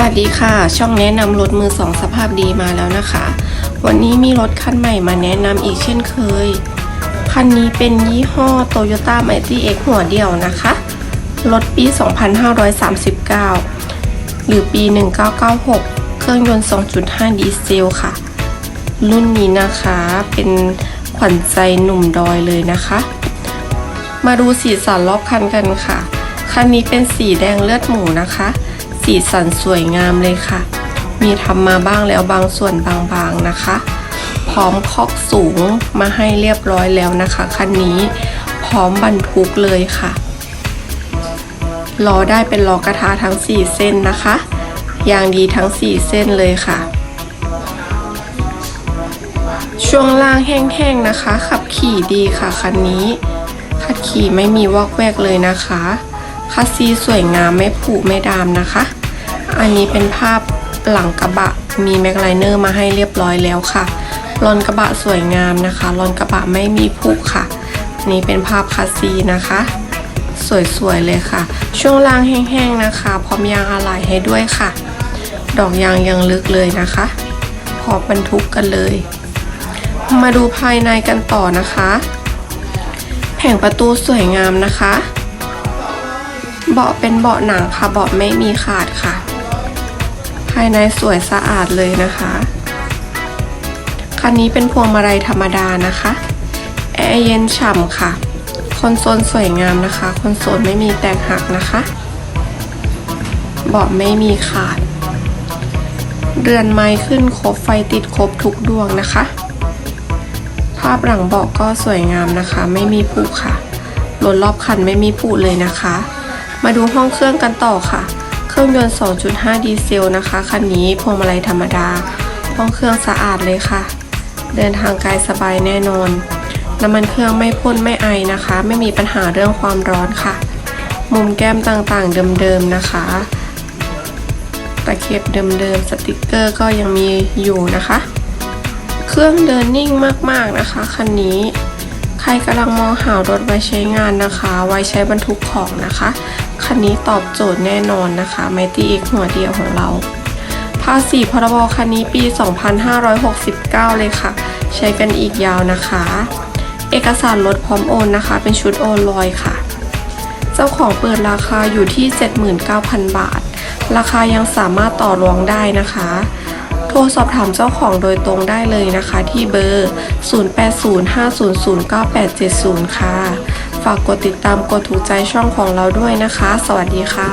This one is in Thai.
วัสดีค่ะ ช่องแนะนำรถมือสองสภาพดีมาแล้วนะคะ วันนี้มีรถคันใหม่มาแนะนำอีกเช่นเคย คันนี้เป็นยี่ห้อ Toyota Mighty X หัวเดียวนะคะ รถปี 2539 หรือปี 1996 เครื่องยนต์ 2.5 ดีเซลค่ะ รุ่นนี้นะคะเป็นขวัญใจหนุ่มดอยเลยนะคะ มาดูสีสันรอบคันกันค่ะ คันนี้เป็นสีแดงเลือดหมูนะคะ สีสันสวยงามเลยค่ะ มีทำมาบ้างแล้วบางส่วนบางๆนะคะ พร้อมคอกสูงมาให้เรียบร้อยแล้วนะคะคันนี้พร้อมบรรทุกเลยค่ะล้อได้เป็นล้อกระทะทั้ง 4 เส้นนะคะยางดีทั้ง 4 เส้นเลยค่ะ ช่วงล่างแห้งๆนะคะ ขับขี่ดีค่ะคันนี้ ขับขี่ไม่มีวอกแวกเลยนะคะ คัสซีสวยงามไม่ผุไม่ดามนะคะ อันนี้เป็นภาพหลังกระบะมีแม็กไลเนอร์มาให้เรียบร้อยแล้วค่ะลอนกระบะสวยงามนะคะลอนกระบะไม่มีผุค่ะอันนี้เป็นภาพคัสซีนะคะ สวยๆเลยค่ะ ช่วงล่างแห้งๆนะคะ พร้อมยางอะไหล่ให้ด้วยค่ะ ดอกยางยังลึกเลยนะคะ พอมบรรทุกกันเลย มาดูภายในกันต่อนะคะ แผงประตูสวยงามนะคะ เบาะเป็นเบาะหนังค่ะ เบาะไม่มีขาดค่ะ ภายในสวยสะอาดเลยนะคะ คันนี้เป็นพวงมาลัยธรรมดานะคะ แอร์เย็นฉ่ำค่ะ คอนโซลสวยงามนะคะ คอนโซลไม่มีแตกหักนะคะ เบาะไม่มีขาด เรือนไม้ขึ้นครบไฟติดครบทุกดวงนะคะ ภาพหลังเบาะก็สวยงามนะคะ ไม่มีผุค่ะรถรอบคันไม่มีผุเลยนะคะ มาดูห้องเครื่องกันต่อค่ะ เครื่องยนต์ 2.5 ดีเซลนะคะ คันนี้พวงมาลัยธรรมดา ห้องเครื่องสะอาดเลยค่ะ เดินทางไกลสบายแน่นอน น้ำมันเครื่องไม่พ่นไม่ไอนะคะ ไม่มีปัญหาเรื่องความร้อนค่ะ มุมแก้มต่างๆเดิมๆนะคะ ตะเข็บเดิมๆสติกเกอร์ก็ยังมีอยู่นะคะ เครื่องเดินนิ่งมากๆนะคะคันนี้ รกำลังมองหารถไว้ใช้งานนะคะ ไว้ใช้บรรทุกของนะคะ คันนี้ตอบโจทย์แน่นอนนะคะไมตี้เอกหัวเดียวของเรา ภาษีพรบคันนี้ปี 2569 เลยค่ะ ใช้กันอีกยาวนะคะ เอกสารรถพร้อมโอนนะคะ เป็นชุดโอนลอยค่ะ เจ้าของเปิดราคาอยู่ที่ 79,000 บาท ราคายังสามารถต่อรองได้นะคะ รสอบถามเจ้าของโดยตรงได้เลยนะคะที่เบอร์ 0805009870 ค่ะ ฝากกดติดตามกดถูกใจช่องของเราด้วยนะคะ สวัสดีค่ะ